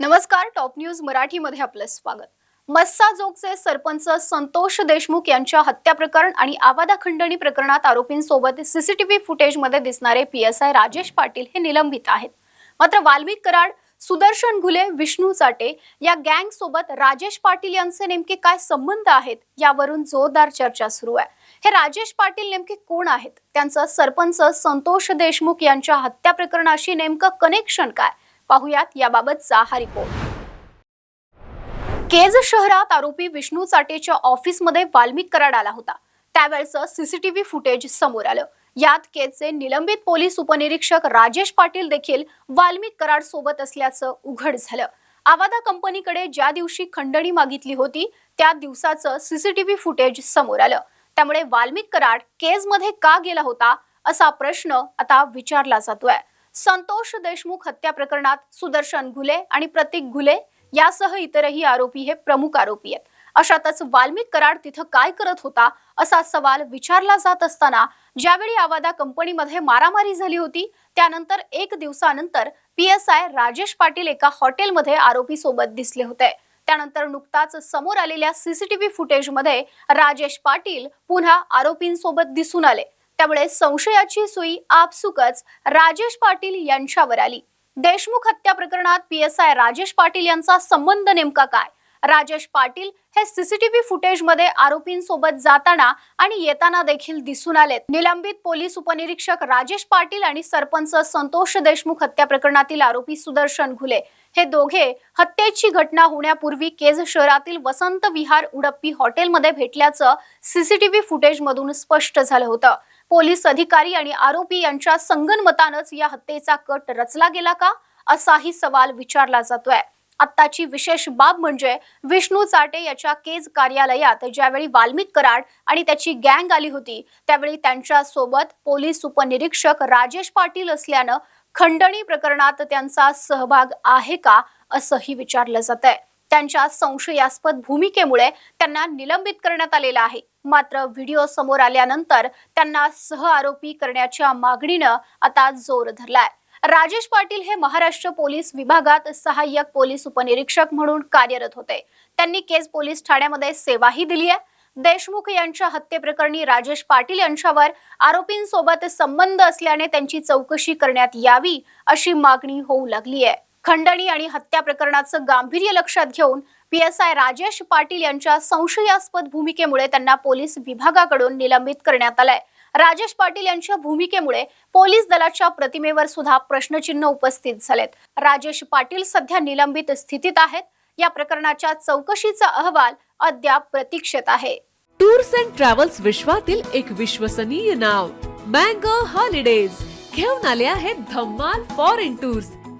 नमस्कार top news मराठीमध्ये आपलं स्वागत. मस्साजोगचे सरपंच संतोष देशमुख यांच्या हत्या प्रकरण आणि आवादा खंडणी प्रकरणात आरोपींसोबत सीसीटीव्ही फुटेजमध्ये दिसणारे पीएसआय राजेश पाटील हे निलंबित आहेत. मात्र वाल्मिक कराड सुदर्शन घुले विष्णू चाटे या गँग सोबत राजेश पाटील यांचे नेमके काय संबंध आहेत यावरून जोरदार चर्चा सुरू आहे. हे राजेश पाटील नेमके कोण आहेत? त्यांचं सरपंच संतोष देशमुख यांच्या हत्या प्रकरणाशी नेमकं कनेक्शन काय? पाहुयात याबाबतचा हा रिपोर्ट केज शहरात आरोपी विष्णू चाटेच्या ऑफिसमध्ये वाल्मिक कराड आला होता. त्यावेळचं सीसीटीव्ही फुटेज समोर आलं. यात केजचे निलंबित पोलीस उपनिरीक्षक राजेश पाटील देखील वाल्मिक कराड सोबत असल्याचं उघड झालं. आवादा कंपनीकडे ज्या दिवशी खंडणी मागितली होती त्या दिवसाचं सीसीटीव्ही फुटेज समोर आलं. त्यामुळे वाल्मिक कराड केजमध्ये का गेला होता असा प्रश्न आता विचारला जातोय. संतोष देशमुख हत्या प्रकरणात सुदर्शन घुले आणि प्रतीक घुले यासह इतरही आरोपी हे प्रमुख आरोपी आहेत. अशातच वाल्मिक कराड तिथं काय करत होता असा सवाल विचारला जात असताना ज्यावेळी आवादा कंपनीमध्ये मारामारी झाली होती त्यानंतर एक दिवसानंतर P S I Rajesh Patil एका हॉटेलमध्ये आरोपी सोबत दिसले होते. त्यानंतर नुकताच समोर आलेल्या सीसीटीव्ही फुटेजमध्ये राजेश पाटील पुन्हा आरोपींसोबत दिसून आले. त्यामुळे संशयाची सुई आपसुकच राजेश पाटील यांच्यावर आली. देशमुख हत्या प्रकरणात पीएसआय राजेश पाटील यांचा संबंध नेमका काय? राजेश पाटील हे सीसीटीव्ही फुटेजमध्ये आरोपींसोबत जाताना आणि येताना देखील दिसून आलेत. निलंबित पोलीस उपनिरीक्षक राजेश पाटील आणि सरपंच संतोष देशमुख हत्या प्रकरणातील आरोपी सुदर्शन घुले हे दोघे हत्येची घटना होण्यापूर्वी केज शहरातील वसंत विहार उडप्पी हॉटेलमध्ये भेटल्याचं सीसीटीव्ही फुटेजमधून स्पष्ट झालं होतं. पोलीस अधिकारी आणि आरोपी यांच्या संगनमतानच या हत्येचा कट रचला गेला का? असाही सवाल विचारला जातोय. आत्ताची विशेष बाब म्हणजे विष्णू चाटे याच्या केज कार्यालयात ज्यावेळी वाल्मिक कराड आणि त्याची गँग आली होती त्यावेळी त्यांच्यासोबत पोलीस उपनिरीक्षक राजेश पाटील असल्यानं खंडणी प्रकरणात त्यांचा सहभाग आहे का असंही विचारलं जात आहे त्यांच्या संशयास्पद भूमिकेमुळे त्यांना निलंबित करण्यात आलेलं आहे. मात्र व्हिडिओ समोर आल्यानंतर त्यांना सह आरोपी करण्याच्या मागणीनं आता जोर धरलाय. राजेश पाटील हे महाराष्ट्र पोलीस विभागात सहाय्यक पोलीस उपनिरीक्षक म्हणून कार्यरत होते. त्यांनी केज पोलीस ठाण्यामध्ये सेवाही दिली आहे. देशमुख यांच्या हत्येप्रकरणी राजेश पाटील यांच्यावर आरोपींसोबत संबंध असल्याने त्यांची चौकशी करण्यात यावी अशी मागणी होऊ लागली आहे. खंडणी आणि हत्या प्रकरणाचं गांभीर्य लक्षात घेऊन P S I Rajesh Patil यांच्या संशयास्पद भूमिकेमुळे त्यांना पोलीस विभागाकडून निलंबित करण्यात आलंय. राजेश पाटील यांच्या भूमिकेमुळे पोलीस दलाच्या प्रतिमेवर सुद्धा प्रश्नचिन्ह उपस्थित झालेत. राजेश पाटील सध्या निलंबित स्थितीत आहेत. या प्रकरणाच्या चौकशीचा अहवाल अद्याप प्रतीक्षेत आहे. टूर्स अँड ट्रॅव्हल्स विश्वातील एक विश्वसनीय नाव मँगो हॉलिडेज. घेऊन आले आहेत धम्माल फॉरेन टूर्स.